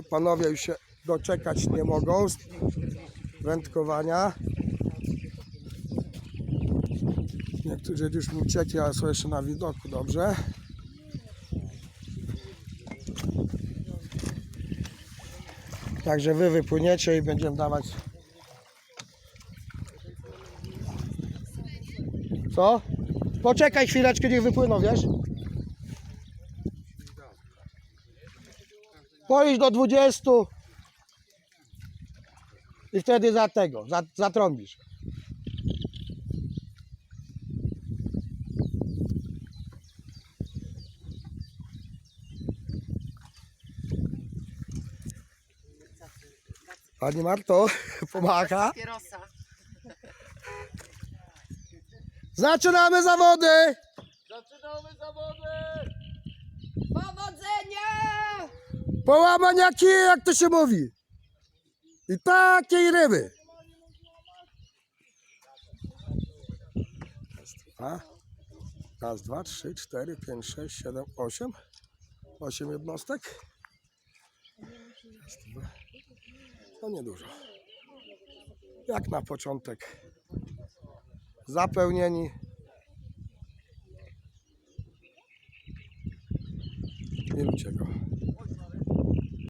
No, panowie już się doczekać nie mogą wędkowania. Niektórzy już mi uciekli, ale są jeszcze na widoku, dobrze. Także wy wypłyniecie i będziemy dawać. Co? Poczekaj chwileczkę, niech wypłyną, wiesz? Pojdź do 20 i wtedy za tego, za, zatrąbisz. Pani Marto, pomaga. Zaczynamy zawody! Zaczynamy zawody! Powodzenia! Połamania kij, jak to się mówi. I takiej ryby. Dwa, raz, dwa, trzy, cztery, pięć, sześć, siedem, osiem. Osiem jednostek. Raz, dwa. No niedużo. Jak na początek. Zapełnieni. Nie lubicie go.